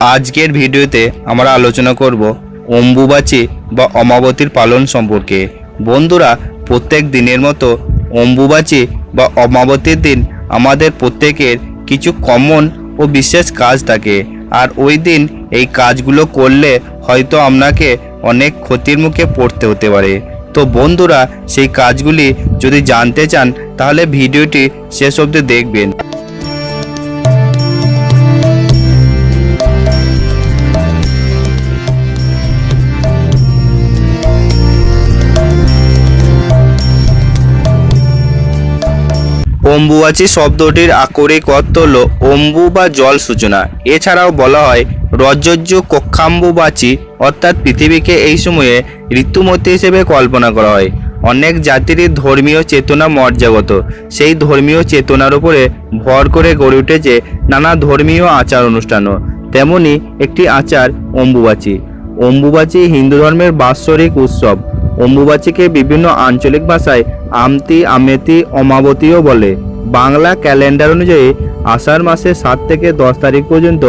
আজকের ভিডিওতে আমরা আলোচনা করব অম্বুবাচী বা অমাবতীর পালন সম্পর্কে। বন্ধুরা, প্রত্যেক দিনের মতো অম্বুবাচী বা অমাবতীর দিন আমাদের প্রত্যেকের কিছু কমন ও বিশেষ কাজ থাকে। আর ওই দিন এই কাজগুলো করলে হয়তো আপনাকে অনেক ক্ষতির মুখে পড়তে হতে পারে। তো বন্ধুরা, সেই কাজগুলি যদি জানতে চান, তাহলে ভিডিওটি শেষ অবধি দেখবেন। অম্বুবাচী শব্দটির আকরিক অর্থ হল অম্বু বা জল সূচনা। এছাড়াও বলা হয় রজজ্জ কক্ষাম্বুবাচী, অর্থাৎ পৃথিবীকে এই সময়ে ঋতুমতি হিসেবে কল্পনা করা হয়। অনেক জাতিরই ধর্মীয় চেতনা মর্যাগত। সেই ধর্মীয় চেতনার উপরে ভর করে গড়ে উঠেছে নানা ধর্মীয় আচার অনুষ্ঠানও। তেমনি একটি আচার অম্বুবাচী। অম্বুবাচী হিন্দু ধর্মের বাৎসরিক উৎসব। অম্বুবাচীকে বিভিন্ন আঞ্চলিক ভাষায় আমতি, আমেতি, অমাবতীও বলে। বাংলা ক্যালেন্ডার অনুযায়ী আষাঢ় মাসের সাত থেকে দশ তারিখ পর্যন্ত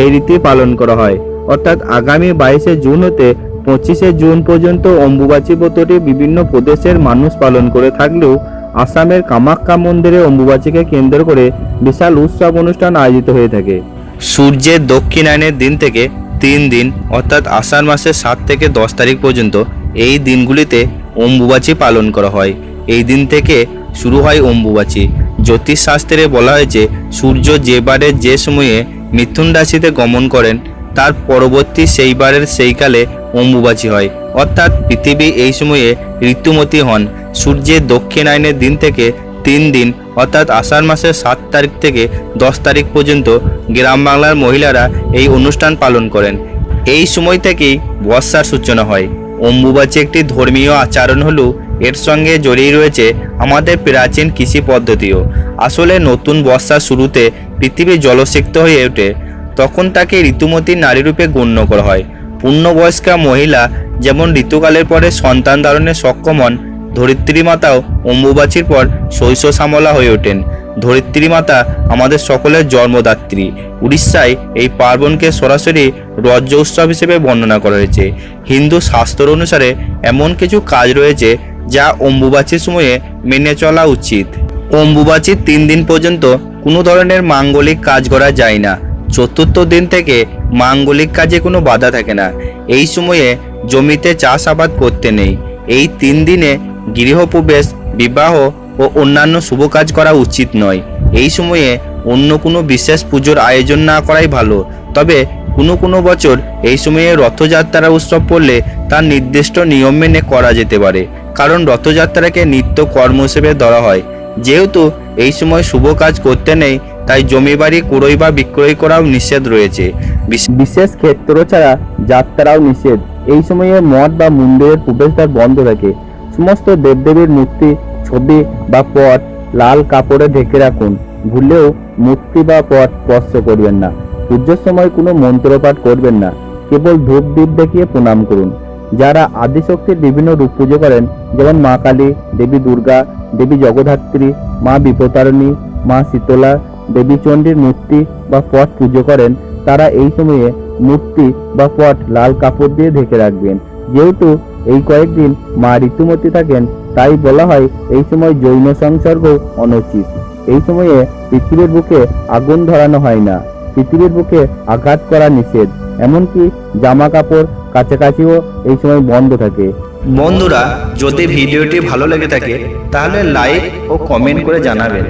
এই রীতি পালন করা হয়। অর্থাৎ আগামী বাইশে জুন হতে পঁচিশে জুন পর্যন্ত অম্বুবাচী ব্রতটি বিভিন্ন প্রদেশের মানুষ পালন করে থাকলেও আসামের কামাখ্যা মন্দিরে অম্বুবাচীকে কেন্দ্র করে বিশাল উৎসব অনুষ্ঠান আয়োজিত হয়ে থাকে। সূর্যের দক্ষিণায়নের দিন থেকে তিন দিন, অর্থাৎ আষাঢ় মাসের সাত থেকে দশ তারিখ পর্যন্ত এই দিনগুলিতে অম্বুবাচী পালন করা হয়। এই দিন থেকে শুরু হয় অম্বুবাচী। জ্যোতিষশাস্ত্রে বলা হয়েছে, সূর্য যে বারে যে সময়ে মিথুন রাশিতে গমন করেন, তার পরবর্তী সেই বারের সেই কালে অম্বুবাচী হয়। অর্থাৎ পৃথিবী এই সময়ে ঋতুমতী হন। সূর্যের দক্ষিণায়নের দিন থেকে তিন দিন, অর্থাৎ আষাঢ় মাসের সাত তারিখ থেকে দশ তারিখ পর্যন্ত গ্রাম বাংলার মহিলারা এই অনুষ্ঠান পালন করেন। এই সময় থেকেই বর্ষার সূচনা হয়। অম্বুবাচী একটি ধর্মীয় আচরণ হলো, এর সঙ্গে জড়িয়ে রয়েছে আমাদের প্রাচীন কৃষি পদ্ধতিও। আসলে নতুন বর্ষার শুরুতে পৃথিবী জলসিক্ত হয়ে ওঠে, তখন তাকে ঋতুমতী নারীরূপে গণ্য করা হয়। পূর্ণবয়স্কা মহিলা যেমন ঋতুকালের পরে সন্তান ধারণে সক্ষম হন, ধরিত্রী মাতাও অম্বুবাচীর পর শৈশ শ্যামলা হয়ে ওঠেন। ধরিত্রী মাতা আমাদের সকলের জন্মদাত্রী। উড়িষ্যায় এই পার্বণকে সরাসরি রজ্জ উৎসব হিসেবে বর্ণনা করা হয়েছে। হিন্দু শাস্ত্র অনুসারে এমন কিছু কাজ রয়েছে যা অম্বুবাচীর সময়ে মেনে চলা উচিত। অম্বুবাচীর তিন দিন পর্যন্ত কোনো ধরনের মাঙ্গলিক কাজ করা যায় না। চতুর্থ দিন থেকে মাঙ্গলিক কাজে কোনো বাধা থাকে না। এই সময়ে জমিতে চাষাবাদ করতে নেই। এই তিন দিনে গৃহপ্রবেশ, বিবাহ ও অন্যান্য শুভ কাজ করা উচিত নয়। এই সময়ে অন্য কোনো বিশেষ পুজোর আয়োজন না করাই ভালো। তবে কোনো কোনো বছর এই সময়ে রথযাত্রা উৎসব পড়লে তার নির্দিষ্ট নিয়ম মেনে করা যেতে পারে। কারণ রথযাত্রাকে নিত্য কর্ম হিসেবে ধরা হয়। যেহেতু এই সময় শুভ কাজ করতে নেই, তাই জমি বাড়ি কুড়োই বা বিক্রয় করাও নিষেধ রয়েছে। বিশ- বিশেষ ক্ষেত্র ছাড়া যাত্রাও নিষেধ। এই সময়ে মঠ বা মন্দিরের প্রবেশদ্বার বন্ধ থাকে। সমস্ত দেবদেবীর মূর্তি ছবি বা পট লাল কাপড়ে ঢেকে রাখুন। ভুলেও মূর্তি বা পট স্পর্শ করবেন না। পুজোর সময় কোনো মন্ত্রপাঠ করবেন না। কেবল ধূপ দ্বীপ দেখিয়ে প্রণাম করুন। যারা আদিশক্তির বিভিন্ন রূপ পুজো করেন, যেমন মা কালী, দেবী দুর্গা, দেবী জগদ্ধাত্রী, মা বিপতারিণী মা শীতলা, দেবী চণ্ডীর মূর্তি বা পট পুজো করেন, তারা এই সময়ে মূর্তি বা পট লাল কাপড় দিয়ে ঢেকে রাখবেন। যেহেতু এই কয়েকদিন মা ঋতুমতী থাকেন তাই বলা হয় এই সময় জৈন সংসর্গ অনুচিত। এই সময়ে পৃথিবীর বুকে আগুন ধরানো হয় না। পৃথিবীর বুকে আঘাত করা নিষেধ। এমনকি জামা কাপড় কাছাকাছিও এই সময় বন্ধ থাকে। বন্ধুরা, যদি ভিডিওটি ভালো লেগে থাকে, তাহলে লাইক ও কমেন্ট করে জানাবেন।